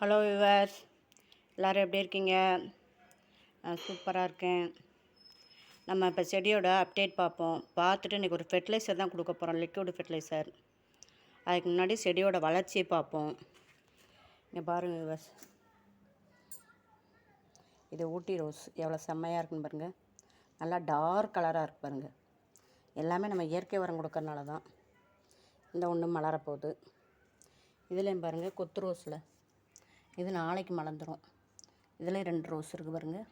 Hello viewers எல்லோரும் எப்படி இருக்கீங்க? சூப்பராக இருக்கேன். நம்ம இப்போ செடியோட அப்டேட் பார்ப்போம். பார்த்துட்டு இன்றைக்கி ஒரு ஃபெர்டிலைசர் தான் கொடுக்க போகிறோம் லிக்விட் ஃபெர்டிலைசர் அதுக்கு முன்னாடி செடியோட வளர்ச்சியை பார்ப்போம். இங்கே பாருங்கள் விவர்ஸ் இது ஊட்டி ரோஸ் எவ்வளோ செம்மையாக இருக்குன்னு பாருங்கள் நல்லா டார்க் கலராக இருக்கு பாருங்கள் எல்லாமே நம்ம இயற்கை உரம் கொடுக்கறனால தான் இந்த ஒன்று மலரப்போகுது இதுலேயும் பாருங்கள் கொத்து ரோஸில் இது நாளைக்கு மலர்ந்துடும் இதில் ரெண்டு ரோஸ் இருக்குது பாருங்கள்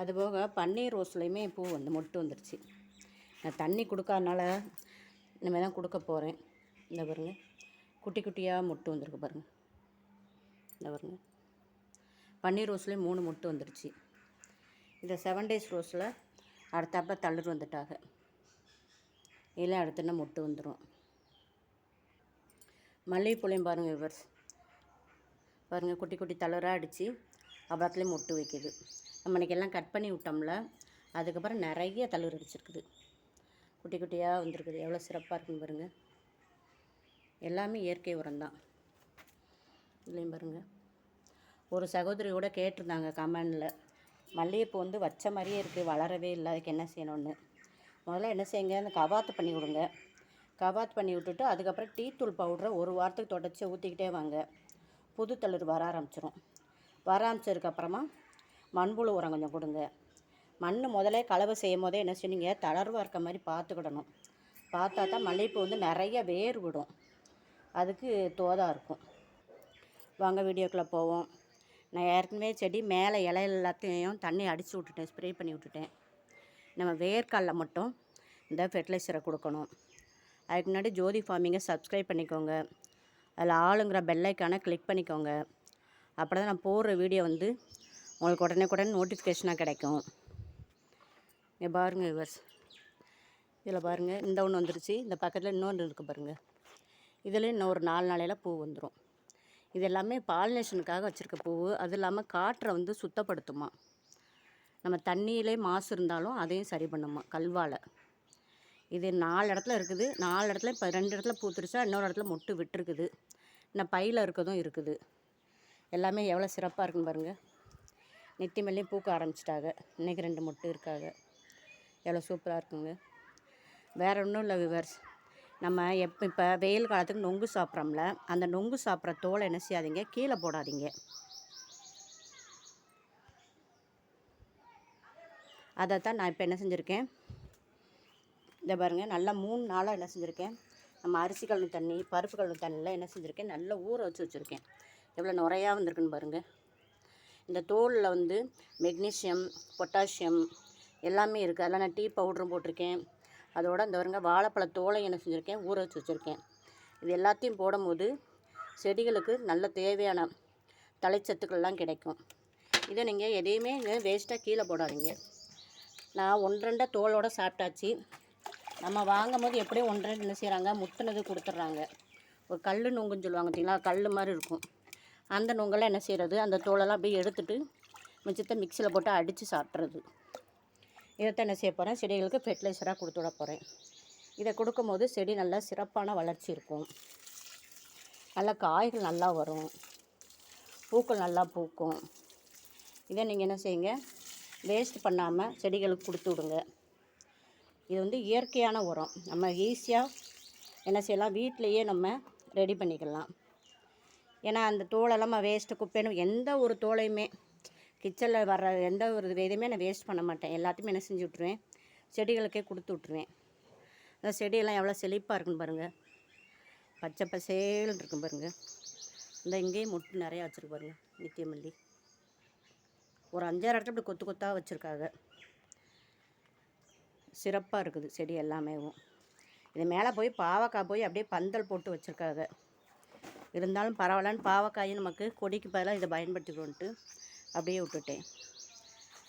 அதுபோக பன்னீர் ரோஸ்லேயுமே பூ வந்து மொட்டு வந்துருச்சு. நான் தண்ணி கொடுக்காதனால இனிமேல் தான் கொடுக்க போகிறேன் இந்த பாருங்க. குட்டி குட்டியாக மொட்டு வந்திருக்கு பாருங்கள் இந்த பாருங்க. பன்னீர் ரோஸ்லேயும் மூணு மொட்டு வந்துருச்சு. இந்த செவன் டேஸ் ரோஸில் அடுத்தாப்ப தளிர் வந்துட்டாங்க இதில் அடுத்துன்னா மொட்டு வந்துடும் மல்லிகைப்பூலையும் பாருங்கள் விவர்ஸ். பாருங்கள் குட்டி குட்டி தளராக அடித்து அவ்வளோத்துலேயும் மொட்டு வைக்குது. நம்ம இன்னைக்கு எல்லாம் கட் பண்ணி விட்டோம்ல அதுக்கப்புறம் நிறைய தளிர் அடிச்சிருக்குது. குட்டி குட்டியாக வந்திருக்குது. எவ்வளோ சிறப்பாக இருக்குன்னு பாருங்கள் எல்லாமே இயற்கை உரம் தான். இல்லையும் பாருங்கள் ஒரு சகோதரியோட கேட்டிருந்தாங்க கமெண்டில் மல்லிகைப்பூ வந்து வச்ச மாதிரியே இருக்குது வளரவே இல்லை அதுக்கு என்ன செய்யணும்னு? முதல்ல என்ன செய்யுங்க அந்த கவாத்து பண்ணி விடுங்க. கவாத் பண்ணி விட்டுட்டு அதுக்கப்புறம் டீ தூள் பவுடரை ஒரு வாரத்துக்கு தொடச்சி ஊற்றிக்கிட்டே வாங்க. புது தளிர் வர ஆரம்பிச்சிரும். வர ஆரம்பிச்சதுக்கப்புறமா மண்புழு உரம் கொஞ்சம் கொடுங்க. மண் முதல்ல கலவை செய்யும் போதே என்ன செய்யுங்க தளர்வாக இருக்க மாதிரி பார்த்துக்கிடணும். பார்த்தா தான் மல்லிகைப்பூ வந்து நிறைய வேர் விடும். அதுக்கு தோதாக இருக்கும். வாங்க வீடியோக்குள்ளே போவோம். நான் ஏற்கனவே செடி மேலே இலை எல்லாத்தையும் தண்ணி அடித்து விட்டுட்டேன் ஸ்ப்ரே பண்ணி விட்டுட்டேன். நம்ம வேர்க்காலில் மட்டும் இந்த ஃபெர்டிலைசரை கொடுக்கணும். அதுக்கு முன்னாடி ஜோதி ஃபார்மிங்கை சப்ஸ்கிரைப் பண்ணிக்கோங்க. அதில் ஆளுங்கிற பெல்லைக்கான கிளிக் பண்ணிக்கோங்க. அப்போ தான் நான் போடுற வீடியோ வந்து உங்களுக்கு உடனே உடனே நோட்டிஃபிகேஷனாக கிடைக்கும். இங்கே பாருங்கள் விவர்ஸ் இதில் பாருங்கள் இந்த ஒன்று வந்துருச்சு. இந்த பக்கத்தில் இன்னொன்று இருக்குது பாருங்கள் இதில் இன்னும் ஒரு நாலு நாளையில் பூ வந்துடும் இது எல்லாமே பாலினேஷனுக்காக வச்சுருக்க பூ. அது இல்லாமல் காற்றை வந்து சுத்தப்படுத்துமா. நம்ம தண்ணியிலே மாசு இருந்தாலும் அதையும் சரி பண்ணுமா கல்வாழை இது நாலு இடத்துல இருக்குது. நாலு இடத்துல இப்போ ரெண்டு இடத்துல பூத்துருச்சா இன்னொரு இடத்துல மொட்டு விட்டுருக்குது. இன்னும் பையில் இருக்கிறதும் இருக்குது. எல்லாமே எவ்வளோ சிறப்பாக இருக்குன்னு பாருங்கள் நெத்தி மேலேயும் பூக்க ஆரம்பிச்சிட்டாங்க. இன்றைக்கி ரெண்டு மொட்டு இருக்காங்க. எவ்வளோ சூப்பராக இருக்குங்க. வேறு ஒன்றும் இல்லை விவர்ஸ் நம்ம எப் இப்போ வெயில் காலத்துக்கு நொங்கு சாப்பிட்றோம்ல அந்த நொங்கு சாப்பிட்ற தோலை என்ன செய்யாதீங்க? கீழே போடாதீங்க. அதை தான் நான் இப்போ என்ன செஞ்சுருக்கேன்? இதை பாருங்கள் நல்லா மூணு நாளாக என்ன செஞ்சுருக்கேன். நம்ம அரிசி கழுவு தண்ணி பருப்பு கழுவு தண்ணியில் என்ன செஞ்சுருக்கேன் நல்லா ஊற வச்சு வச்சுருக்கேன். எவ்வளோ நுறையாக வந்திருக்குன்னு பாருங்கள் இந்த தோலில் வந்து மெக்னீஷியம் பொட்டாசியம் எல்லாமே இருக்குது அதில் நான் டீ பவுடரும் போட்டிருக்கேன். அதோட இந்த பாருங்கள் வாழைப்பழ தோலை என்ன செஞ்சுருக்கேன் ஊற வச்சு வச்சுருக்கேன். இது எல்லாத்தையும் போடும்போது செடிகளுக்கு நல்ல தேவையான தலைச்சத்துக்கள்லாம் கிடைக்கும். இதை நீங்கள் எதையுமே வேஸ்ட்டாக கீழே போடாதீங்க. நான் ஒன்றரை தோலோடு சாப்பிட்டாச்சு. நம்ம வாங்கும் போது எப்படியும் ஒன்றரை என்ன செய்கிறாங்க முத்துனது கொடுத்துட்றாங்க. ஒரு கல் நுங்குன்னு சொல்லுவாங்க பார்த்தீங்களா? கல் மாதிரி இருக்கும். அந்த நுங்கெல்லாம் என்ன செய்கிறது அந்த தோலெல்லாம் அப்படியே எடுத்துட்டு மிச்சத்தை மிக்சியில் போட்டு அடித்து சாப்பிட்றது. இதைத்தான் என்ன செய்ய போகிறேன் செடிகளுக்கு ஃபெர்டிலைசராக கொடுத்து விட போகிறேன் இதை கொடுக்கும்போது செடி நல்லா சிறப்பான வளர்ச்சி இருக்கும். நல்லா காய்கள் நல்லா வரும். பூக்கள் நல்லா பூக்கும். இதை நீங்கள் என்ன செய்யுங்க? வேஸ்ட் பண்ணாமல் செடிகளுக்கு கொடுத்து விடுங்க. இது வந்து இயற்கையான உரம். நம்ம ஈஸியாக என்ன செய்யலாம்? வீட்டிலையே நம்ம ரெடி பண்ணிக்கலாம். ஏன்னா அந்த தோலெல்லாம் நம்ம வேஸ்ட்டு குப்பைன்னு எந்த ஒரு தோலையுமே கிச்சனில் வர்ற எந்த ஒரு இதையுமே நான் வேஸ்ட் பண்ண மாட்டேன். எல்லாத்தையுமே என்ன செஞ்சு விட்ருவேன் செடிகளுக்கே கொடுத்து விட்ருவேன் அந்த செடியெல்லாம் எவ்வளோ செழிப்பாக இருக்குன்னு பாருங்கள் பச்சை பசேல்னு இருக்கும் பாருங்கள் இந்த இங்கேயும் முட்டு நிறையா வச்சுருக்கு பாருங்கள் நித்தியமல்லி ஒரு அஞ்சாறு இடத்துல இப்படி கொத்து கொத்தாக வச்சுருக்காங்க. சிறப்பாக இருக்குது செடி எல்லாமேவும் இது மேலே போய் பாவக்காய் போய் அப்படியே பந்தல் போட்டு வச்சுருக்காங்க. இருந்தாலும் பரவாயில்லன்னு பாவக்காயும் நமக்கு கொடிக்கு பதிலாக இதை பயன்படுத்திக்கணுன்ட்டு அப்படியே விட்டுட்டேன்.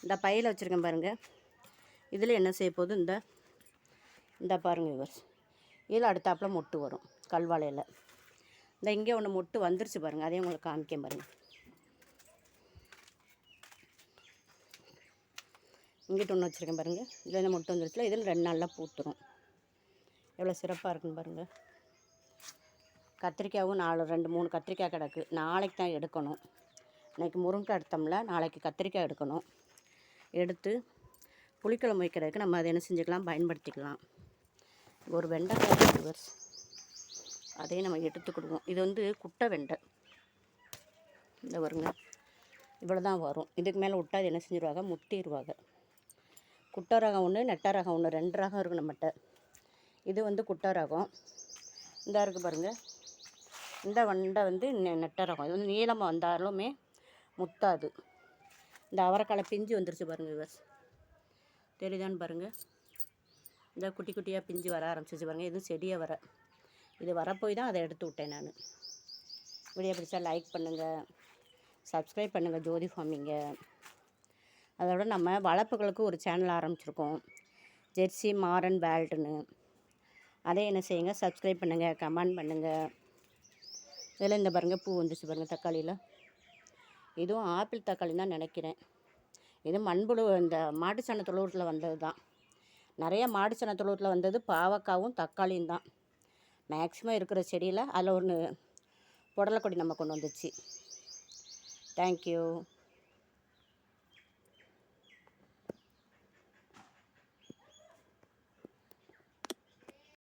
இந்த பையில் வச்சுருக்கேன் பாருங்கள் இதில் என்ன செய்ய போகுது? இந்த இந்த பாருங்கள் இவர் இதில் அடுத்தாப்புல மொட்டு வரும் கல்வாழையில். இந்த இங்கே ஒன்று மொட்டு வந்துருச்சு பாருங்கள் அதையும் உங்களுக்கு காமிக்க பாருங்கள் இங்கிட்டு ஒன்று வச்சுருக்கேன் பாருங்கள் இதில் இந்த மொட்டு வந்துருச்சுல இதில் ரெண்டு நாளில் பூத்துரும். எவ்வளோ சிறப்பாக இருக்குன்னு பாருங்கள் கத்திரிக்காயும் நாலு ரெண்டு மூணு கத்திரிக்காய் கிடக்கு. நாளைக்கு தான் எடுக்கணும். இன்றைக்கி முருங்கை எடுத்தோம்ல நாளைக்கு கத்திரிக்காய் எடுக்கணும். எடுத்து புளிக்குழம்பு வைக்கிறதுக்கு நம்ம அதை என்ன செஞ்சுக்கலாம் பயன்படுத்திக்கலாம். ஒரு வெண்டைக்காய் அதையும் நம்ம எடுத்துக்கிடுவோம் இது வந்து குட்டை வெண்டை. இந்த வருங்க இவ்வளோ தான் வரும். இதுக்கு மேலே விட்டா அது என்ன செஞ்சிருவாங்க? முட்டிடுவாங்க குட்டை ரகம் ஒன்று நெட்டை ரகம் ஒன்று ரெண்டு ரகம் இருக்குது நம்மகிட்ட. இது வந்து குட்டை ரகம் இந்த இருக்குது பாருங்கள் இந்த வண்டை வந்து நெ- நெட்டை ரகம் இது வந்து நீளமாக வந்தாலுமே முத்தாது இந்த அவரைக்காலை பிஞ்சு வந்துருச்சு பாருங்கள் விவஸ் தெரியுதான்னு பாருங்கள் இந்த குட்டி குட்டியாக பிஞ்சு வர ஆரம்பிச்சிச்சு பாருங்கள் எதுவும் செடியாக வர. இது வரப்போய் தான் அதை எடுத்து விட்டேன் நான். வீடியோ பிடிச்சா லைக் பண்ணுங்கள் சப்ஸ்கிரைப் பண்ணுங்கள் ஜோதி ஃபார்மிங்க அதோட நம்ம வளர்ப்புகளுக்கு ஒரு சேனல் ஆரம்பிச்சிருக்கோம். ஜெர்சி மாரன் பேல்ட்டுன்னு அதை என்ன செய்யுங்க? சப்ஸ்கிரைப் பண்ணுங்கள் கமெண்ட் பண்ணுங்கள் இதில் இந்த பாருங்கள் பூ வந்துச்சு பாருங்கள் தக்காளியில். இதுவும் ஆப்பிள் தக்காளி தான் நினைக்கிறேன். இது மண்புழு இந்த மாட்டுச்சாண தொழுவத்தில் வந்தது தான். நிறைய மாட்டுச்சாண தொழுவத்தில் வந்தது பாவக்காவும் தக்காளியும் தான். மேக்ஸிமம் இருக்கிற செடியில் அதில் ஒன்று புடலக்கொடி நம்ம கொண்டு வந்துச்சு. தேங்க்யூ